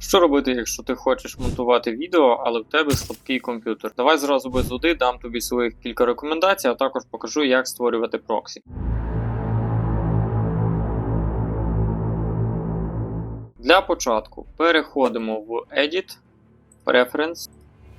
Що робити, якщо ти хочеш монтувати відео, але в тебе слабкий комп'ютер? Давай зразу без води дам тобі своїх кілька рекомендацій, а також покажу, як створювати проксі. Для початку переходимо в Edit, Preference,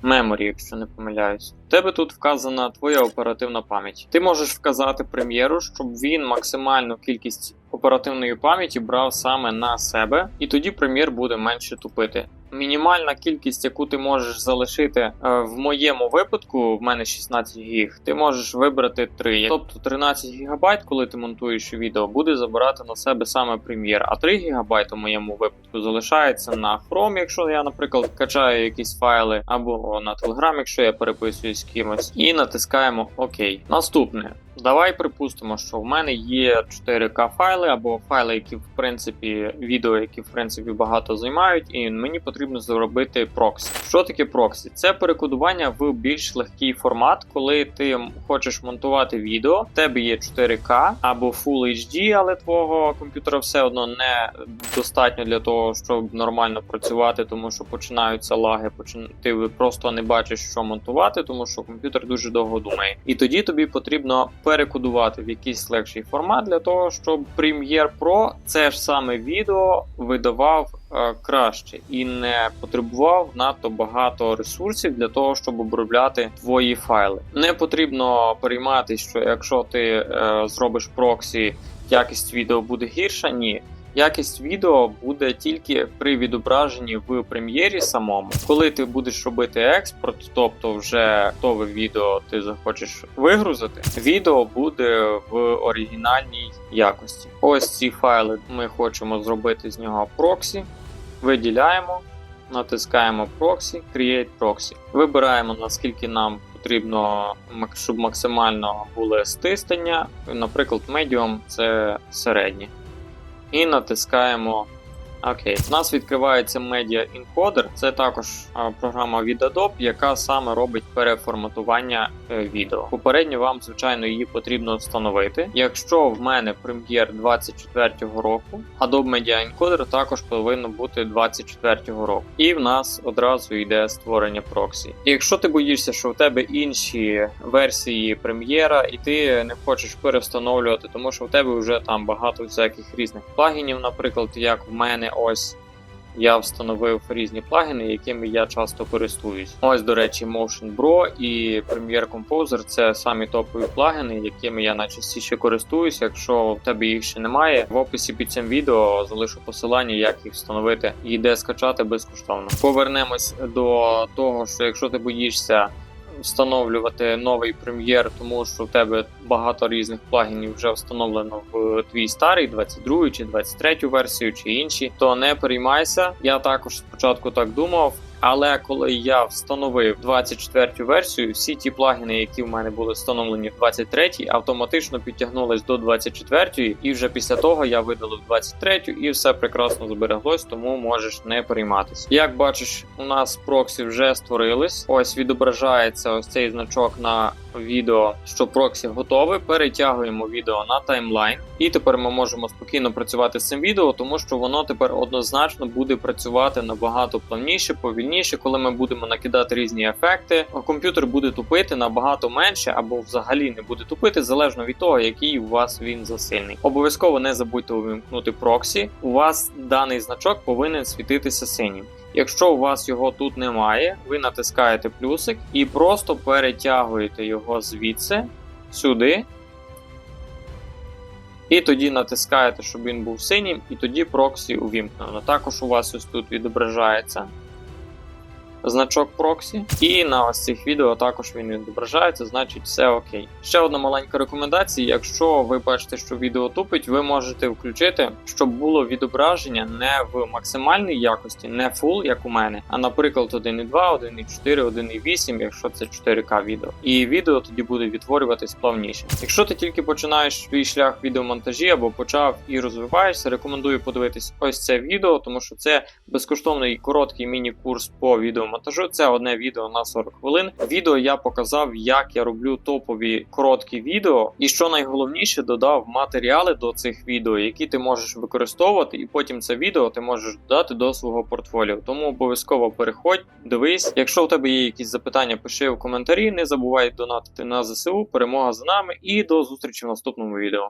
Memory, якщо не помиляюсь. В тебе тут вказана твоя оперативна пам'ять. Ти можеш вказати прем'єру, щоб він максимальну кількість оперативної пам'яті брав саме на себе, і тоді прем'єр буде менше тупити. Мінімальна кількість, яку ти можеш залишити е, в моєму випадку, в мене 16 гіг, ти можеш вибрати 3. Тобто 13 гігабайт, коли ти монтуєш відео, буде забирати на себе саме прем'єр, а 3 гігабайт у моєму випадку залишається на Chrome, якщо я, наприклад, качаю якісь файли, або на Telegram, якщо я переписуюсь з кимось, і натискаємо ОК. Наступне. Давай припустимо, що в мене є 4К файли або файли, які в принципі відео, які в принципі багато займають, і мені потрібно зробити проксі. Що таке проксі? Це перекодування в більш легкий формат, коли ти хочеш монтувати відео, в тебе є 4К або Full HD, але твого комп'ютера все одно не достатньо для того, щоб нормально працювати, тому що починаються лаги, почин... ти просто не бачиш, що монтувати, тому що комп'ютер дуже довго думає. І тоді тобі потрібно перекодувати в якийсь легший формат для того, щоб Premiere Pro це ж саме відео видавав е, краще і не потребував надто багато ресурсів для того, щоб обробляти твої файли. Не потрібно перейматися, що якщо ти е, зробиш проксі, якість відео буде гірша. Ні. Якість відео буде тільки при відображенні в прем'єрі самому. Коли ти будеш робити експорт, тобто вже готове відео ти захочеш вигрузити, відео буде в оригінальній якості. Ось ці файли ми хочемо зробити з нього проксі. Виділяємо, натискаємо проксі, Create Proxy. Вибираємо наскільки нам потрібно, щоб максимально були стиснення. Наприклад, Medium це середнє і натискаємо ОК. У нас відкривається Media Encoder. Це також програма від Adobe, яка саме робить переформатування е, відео. Попередньо вам, звичайно, її потрібно встановити. Якщо в мене прем'єр 24-го року, Adobe Media Encoder також повинно бути 24-го року. І в нас одразу йде створення проксі. І якщо ти боїшся, що в тебе інші версії прем'єра, і ти не хочеш перевстановлювати, тому що в тебе вже там багато всяких різних плагінів, наприклад, як в мене ось. Я встановив різні плагіни, якими я часто користуюсь. Ось, до речі, Motion Bro і Premiere Composer це самі топові плагіни, якими я найчастіше користуюсь. Якщо в тебе їх ще немає, в описі під цим відео залишу посилання, як їх встановити і де скачати безкоштовно. Повернемось до того, що якщо ти боїшся встановлювати новий прем'єр, тому що в тебе багато різних плагінів вже встановлено в твій старий 22 чи 23 версію, чи інші, то не переймайся. Я також спочатку так думав. Але коли я встановив 24 версію, всі ті плагіни, які в мене були встановлені в 23, автоматично підтягнулись до 24, і вже після того я видалив 23 і все прекрасно збереглось, тому можеш не перейматися. Як бачиш, у нас проксі вже створились. Ось відображається ось цей значок на відео, що проксі готове. Перетягуємо відео на таймлайн, і тепер ми можемо спокійно працювати з цим відео, тому що воно тепер однозначно буде працювати набагато плавніше, повільніше, коли ми будемо накидати різні ефекти. Комп'ютер буде тупити набагато менше або взагалі не буде тупити, залежно від того, який у вас він засильний. Обов'язково не забудьте увімкнути проксі. У вас даний значок повинен світитися синім. Якщо у вас його тут немає, ви натискаєте плюсик і просто перетягуєте його звідси сюди. І тоді натискаєте, щоб він був синім, і тоді проксі увімкнено. Також у вас ось тут відображається значок проксі. І на ось цих відео також він відображається, значить все окей. Ще одна маленька рекомендація: якщо ви бачите, що відео тупить, ви можете включити, щоб було відображення не в максимальній якості, не full, як у мене, а наприклад 1.2, 1.4, 1.8, якщо це 4К відео. І відео тоді буде відтворюватись плавніше. Якщо ти тільки починаєш свій шлях відеомонтажі або почав і розвиваєшся, рекомендую подивитись ось це відео, тому що це безкоштовний короткий міні-курс по відеомонтажу монтажу. Це одне відео на 40 хвилин. Відео я показав, як я роблю топові короткі відео, і що найголовніше, додав матеріали до цих відео, які ти можеш використовувати, і потім це відео ти можеш додати до свого портфоліо. Тому обов'язково переходь, дивись. Якщо у тебе є якісь запитання, пиши в коментарі. Не забувай донатити на ЗСУ. Перемога за нами і до зустрічі в наступному відео.